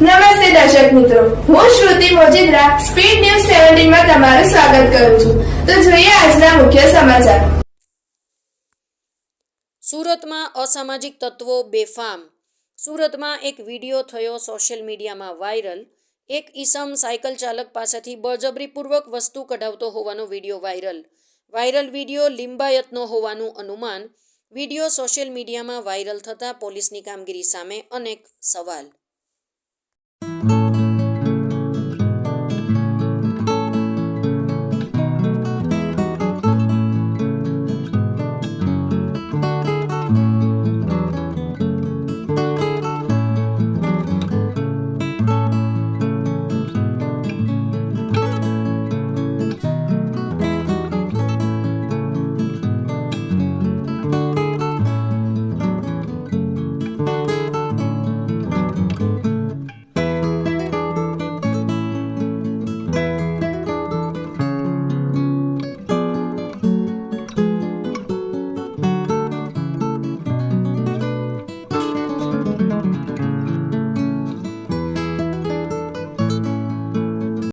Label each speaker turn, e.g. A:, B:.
A: નમસ્તે દર્શક મિત્રો. હું શ્રુતિ મોજીદ્રા, સ્પીડ ન્યૂઝ સેવન્ટીનમાં તમારું સ્વાગત કરું છું. તો જોઈએ આજના મુખ્ય સમાચાર.
B: સુરતમાં અસામાજિક તત્વો બેફામ. સુરતમાં એક વીડિયો થયો સોશિયલ મીડિયામાં વાયરલ. એક ઈસમ સાયકલ ચાલક પાસેથી બળજબરીપૂર્વક વસ્તુ કઢાવતો હોવાનો વીડિયો વાયરલ. વાયરલ વીડિયો લિંબાયતનો હોવાનું અનુમાન. વીડિયો સોશિયલ મીડિયામાં વાયરલ થતાં પોલીસની કામગીરી સામે અનેક સવાલ. Mm-hmm.